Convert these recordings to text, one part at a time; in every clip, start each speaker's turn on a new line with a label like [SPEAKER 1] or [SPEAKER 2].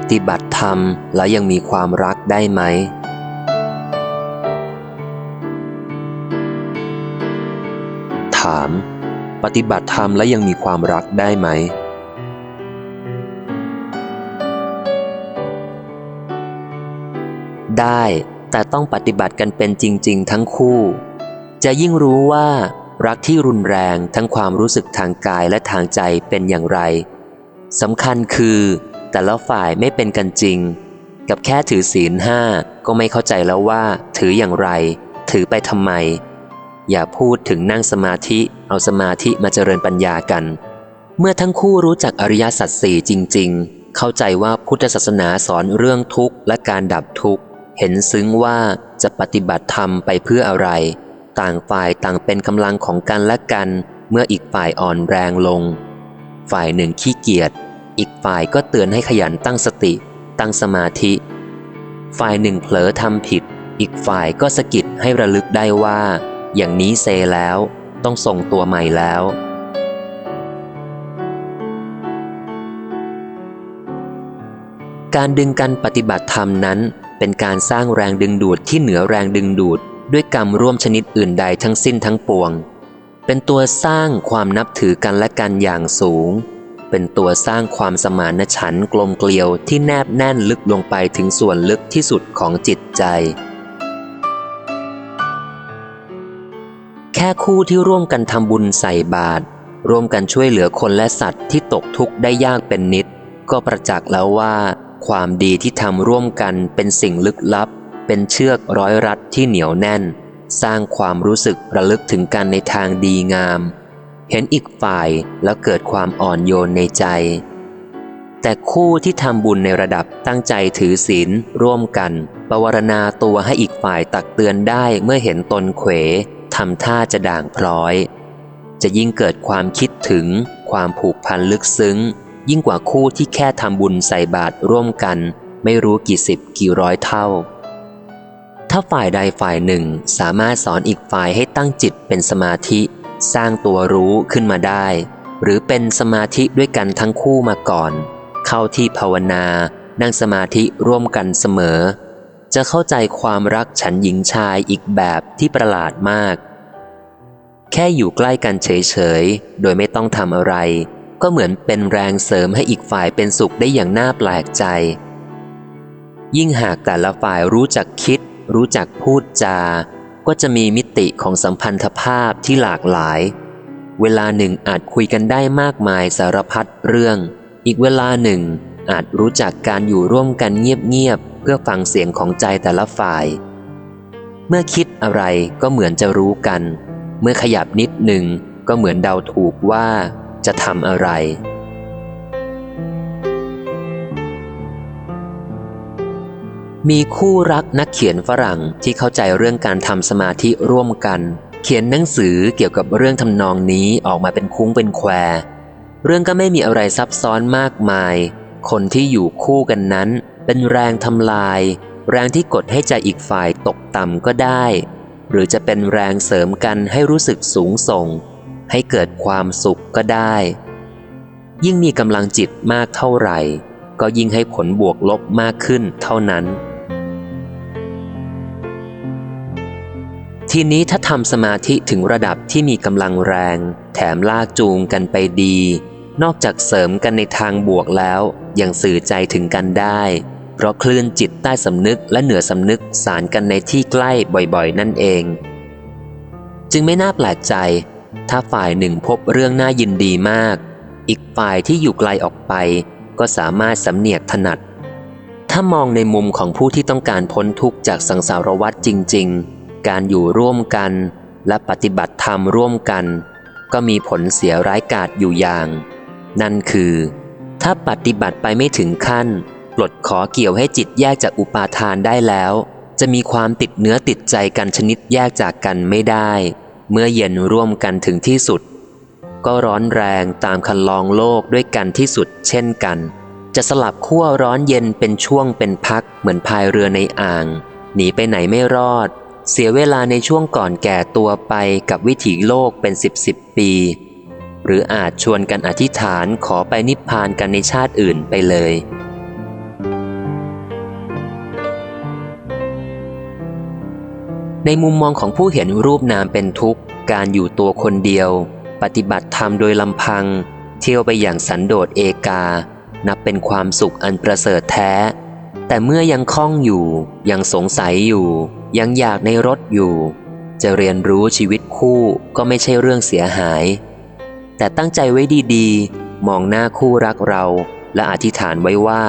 [SPEAKER 1] ปฏิบัติธรรมแล้วยังมีความรักได้ไหม ถาม ปฏิบัติธรรมแล้วยังมีความรักได้ไหม ได้แต่ต้องปฏิบัติกันเป็นจริง ๆ ทั้งคู่ จะยิ่งรู้ว่ารักที่รุนแรงทั้งความรู้สึกทางกายและทางใจเป็นอย่างไรสำคัญคือ แต่ละฝ่ายไม่เป็นกันจริง กับแค่ถือศีลห้าก็ไม่เข้าใจแล้วว่า ถืออย่างไร ถือไปทำไม อย่าพูดถึงนั่งสมาธิเอาสมาธิมาเจริญปัญญากัน เมื่อทั้งคู่รู้จักอริยสัจสี่จริง ๆ เข้าใจว่าพุทธศาสนาสอนเรื่องทุกข์และการดับทุกข์ เห็นซึ้งว่าจะปฏิบัติธรรมไปเพื่ออะไร ต่างฝ่ายต่างเป็นกำลังของกันและกัน เมื่ออีกฝ่ายอ่อนแรงลง ฝ่ายหนึ่งขี้เกียจ อีกฝ่ายก็เตือนให้ขยันตั้งสติ ตั้งสมาธิ ฝ่ายหนึ่งเผลอทำผิด อีกฝ่ายก็สะกิดให้ระลึกได้ว่า อย่างนี้เซแล้วต้องส่งตัวใหม่แล้ว การดึงกันปฏิบัติธรรมนั้น เป็นการสร้างแรงดึงดูดที่เหนือแรงดึงดูด ด้วยกรรมร่วมชนิดอื่นใดทั้งสิ้นทั้งปวง เป็นตัวสร้างความนับถือกันและกันอย่างสูง เป็นตัวสร้างความสมานฉันท์กลมเกลียวที่แนบแน่นลึกลงไปถึงส่วนลึกที่สุดของจิตใจ แค่คู่ที่ร่วมกันทำบุญใส่บาตรร่วมกันช่วยเหลือคนและสัตว์ที่ตกทุกข์ได้ยากเป็นนิด ก็ประจักษ์แล้วว่า ความดีที่ทำร่วมกันเป็นสิ่งลึกลับ เป็นเชือกร้อยรัดที่เหนียวแน่น สร้างความรู้สึกระลึกถึงกันในทางดีงาม เห็นอีกฝ่ายแล้วเกิดความอ่อนโยนในใจ แต่คู่ที่ทำบุญในระดับตั้งใจถือศีลร่วมกันปวารณาตัวให้อีกฝ่ายตักเตือนได้เมื่อเห็นตนเขวทำท่าจะด่างพร้อย จะยิ่งเกิดความคิดถึง ความผูกพันลึกซึ้ง ยิ่งกว่าคู่ที่แค่ทำบุญใส่บาตรร่วมกัน ไม่รู้กี่สิบกี่ร้อยเท่า ถ้าฝ่ายใดฝ่ายหนึ่งสามารถสอนอีกฝ่ายให้ตั้งจิตเป็นสมาธิ สร้างตัวรู้ขึ้นมาได้ หรือเป็นสมาธิด้วยกันทั้งคู่มาก่อน เข้าที่ภาวนานั่งสมาธิร่วมกันเสมอ จะเข้าใจความรักฉันหญิงชายอีกแบบที่ประหลาดมาก แค่อยู่ใกล้กันเฉยๆ โดยไม่ต้องทำอะไร ก็เหมือนเป็นแรงเสริมให้อีกฝ่ายเป็นสุขได้อย่างน่าแปลกใจ ยิ่งหากแต่ละฝ่ายรู้จักคิด รู้จักพูดจา ก็จะมีมิติของสัมพันธภาพที่หลากหลาย เวลาหนึ่งอาจคุยกันได้มากมายสารพัดเรื่อง อีกเวลาหนึ่งอาจรู้จักการอยู่ร่วมกันเงียบๆเพื่อฟังเสียงของใจแต่ละฝ่าย เมื่อคิดอะไรก็เหมือนจะรู้กัน เมื่อขยับนิดหนึ่งก็เหมือนเดาถูกว่าจะทำอะไร มีคู่รักนักเขียนฝรั่งที่เข้าใจเรื่องการทำสมาธิร่วมกัน เขียนหนังสือเกี่ยวกับเรื่องทำนองนี้ออกมาเป็นคุ้งเป็นแคว เรื่องก็ไม่มีอะไรซับซ้อนมากมาย คนที่อยู่คู่กันนั้น เป็นแรงทำลาย แรงที่กดให้ใจอีกฝ่ายตกต่ำก็ได้ หรือจะเป็นแรงเสริมกันให้รู้สึกสูงส่ง ให้เกิดความสุขก็ได้ ยิ่งมีกำลังจิตมากเท่าไหร่ ก็ยิ่งให้ผลบวกลบมากขึ้นเท่านั้น ทีนี้ถ้าทำสมาธิถึงระดับที่มีกำลังแรง แถมลากจูงกันไปดี นอกจากเสริมกันในทางบวกแล้ว ยังสื่อใจถึงกันได้ เพราะคลื่นจิตใต้สำนึกและเหนือสำนึกสารกันในที่ใกล้บ่อยๆ นั่นเอง จึงไม่น่าแปลกใจ ถ้าฝ่ายหนึ่งพบเรื่องน่ายินดีมาก อีกฝ่ายที่อยู่ไกลออกไป ก็สามารถสำเนียกถนัด ถ้ามองในมุมของผู้ที่ต้องการพ้นทุกข์จากสังสารวัฏจริง ๆ การอยู่ร่วมกัน และปฏิบัติธรรมร่วมกัน ก็มีผลเสียร้ายกาจอยู่อย่าง นั่นคือ ถ้าปฏิบัติไปไม่ถึงขั้นปลดขอเกี่ยวให้จิตแยกจากอุปาทานได้แล้ว จะมีความติดเนื้อติดใจกันชนิดแยกจากกันไม่ได้ เมื่อเย็นร่วมกันถึงที่สุด ก็ร้อนแรงตามคันลองโลกด้วยกันที่สุด เช่นกัน จะสลับขั้วร้อนเย็นเป็นช่วงเป็นพักเหมือนพายเรือในอ่าง หนีไปไหนไม่รอด เสียเวลาในช่วงก่อนแก่ตัวไปกับวิถีโลกเป็นสิบสิบปี หรืออาจชวนกันอธิษฐานขอไปนิพพานกันในชาติอื่นไปเลย ในมุมมองของผู้เห็นรูปนามเป็นทุกข์ การอยู่ตัวคนเดียว ปฏิบัติธรรมโดยลำพัง เที่ยวไปอย่างสันโดษเอกา นับเป็นความสุขอันประเสริฐแท้ แต่เมื่อยังคล้องอยู่ยังสงสัยอยู่ ยังอยากในรถอยู่ จะเรียนรู้ชีวิตคู่ก็ไม่ใช่เรื่องเสียหาย แต่ตั้งใจไว้ดีๆ มองหน้าคู่รักเรา และอธิษฐานไว้ว่า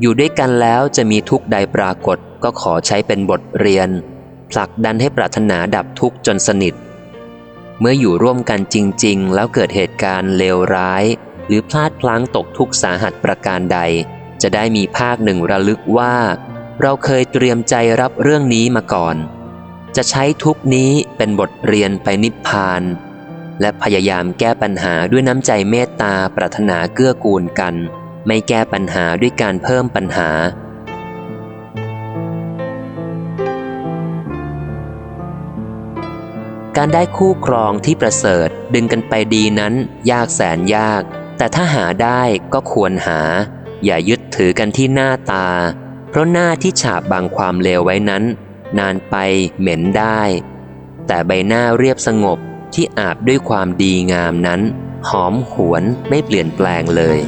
[SPEAKER 1] อยู่ด้วยกันแล้วจะมีทุกใดปรากฏก็ขอใช้เป็นบทเรียน ผลักดันให้ปรารถนาดับทุกข์จนสนิท เมื่ออยู่ร่วมกันจริง ๆ แล้วเกิดเหตุการณ์เลวร้าย หรือพลาดพลั้งตกทุกข์สาหัสประการใด จะได้มีภาคหนึ่งระลึกว่า เราเคยเตรียมใจรับเรื่องนี้มาก่อน จะใช้ทุกนี้เป็นบทเรียนไปนิพพาน และพยายามแก้ปัญหาด้วยน้ำใจเมตตาปรารถนาเกื้อกูลกัน ไม่แก้ปัญหาด้วยการเพิ่มปัญหาการได้คู่ครองที่ประเสริฐดึงกันไปดีนั้น ยากแสนยาก แต่ถ้าหาได้ก็ควรหา อย่ายึดถือกันที่หน้าตา ราะหน้าที่ฉาบบังความเลวไว้นั้น นานไปเหม็นได้ แต่ใบหน้าเรียบสงบที่อาบด้วยความดีงามนั้น หอมหวนไม่เปลี่ยนแปลงเลย